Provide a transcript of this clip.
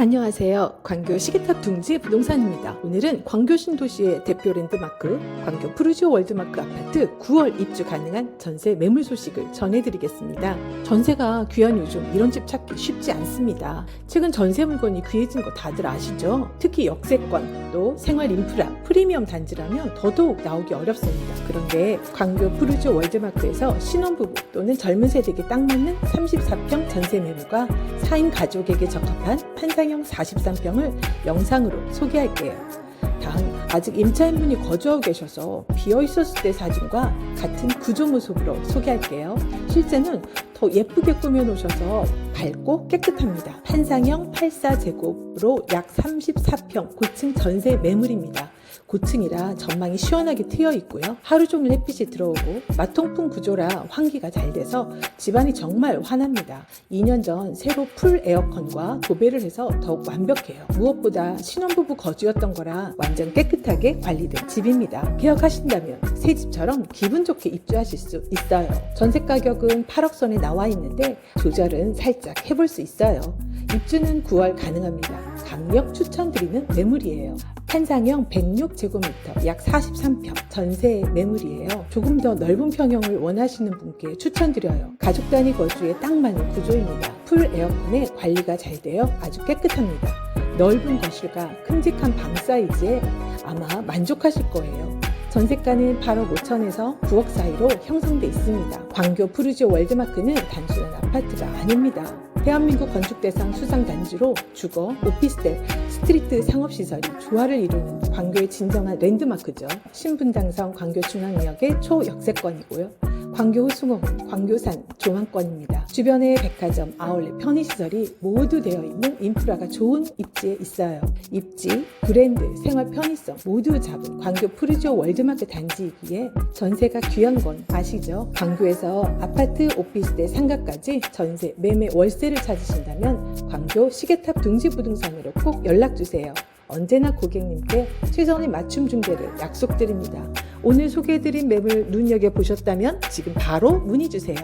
안녕하세요. 광교 시계탑 둥지 부동산입니다. 오늘은 광교 신도시의 대표 랜드마크, 광교 푸르지오 월드마크 아파트 9월 입주 가능한 전세 매물 소식을 전해드리겠습니다. 전세가 귀한 요즘 이런 집 찾기 쉽지 않습니다. 최근 전세 물건이 귀해진 거 다들 아시죠? 특히 역세권, 또 생활 인프라, 프리미엄 단지라면 더더욱 나오기 어렵습니다. 그런데 광교 푸르지오 월드마크에서 신혼부부 또는 젊은 세대에게 딱 맞는 34평 전세 매물과 4인 가족에게 적합한 판상 형 43평을 영상으로 소개할게요. 다음, 아직 임차인분이 거주하고 계셔서 비어 있었을 때 사진과 같은 구조 모습으로 소개할게요. 실제는 더 예쁘게 꾸며 놓으셔서 밝고 깨끗합니다. 판상형 84제곱으로 약 34평 고층 전세 매물입니다. 고층이라 전망이 시원하게 트여 있고요. 하루 종일 햇빛이 들어오고 마통풍 구조라 환기가 잘 돼서 집안이 정말 환합니다. 2년 전 새로 풀 에어컨과 도배를 해서 더욱 완벽해요. 무엇보다 신혼부부 거주였던 거라 완전 깨끗하게 관리된 집입니다. 계약하신다면 새 집처럼 기분 좋게 입주하실 수 있어요. 전세 가격은 8억 선에 나와 있는데 조절은 살짝 해볼 수 있어요. 입주는 9월 가능합니다. 강력 추천드리는 매물이에요. 판상형 106제곱미터 약 43평 전세 매물이에요. 조금 더 넓은 평형을 원하시는 분께 추천드려요. 가족 단위 거주에 딱 맞는 구조입니다. 풀 에어컨에 관리가 잘 되어 아주 깨끗합니다. 넓은 거실과 큼직한 방 사이즈에 아마 만족하실 거예요. 전세가는 8억 5천에서 9억 사이로 형성돼 있습니다. 광교 푸르지오 월드마크는 단순한 아파트가 아닙니다. 대한민국 건축대상 수상 단지로 주거, 오피스텔, 스트리트 상업시설이 조화를 이루는 광교의 진정한 랜드마크죠. 신분당선 광교중앙역의 초역세권이고요. 광교 호수공원, 광교산 조망권입니다. 주변에 백화점, 아울렛, 편의시설이 모두 되어 있는 인프라가 좋은 입지에 있어요. 입지, 브랜드, 생활 편의성 모두 잡은 광교 푸르지오 월드마크 단지이기에 전세가 귀한 건 아시죠? 광교에서 아파트, 오피스텔, 상가까지 전세, 매매, 월세를 찾으신다면 광교 시계탑 둥지부동산으로 꼭 연락주세요. 언제나 고객님께 최선의 맞춤 중개를 약속드립니다. 오늘 소개해드린 매물 눈여겨보셨다면 지금 바로 문의 주세요.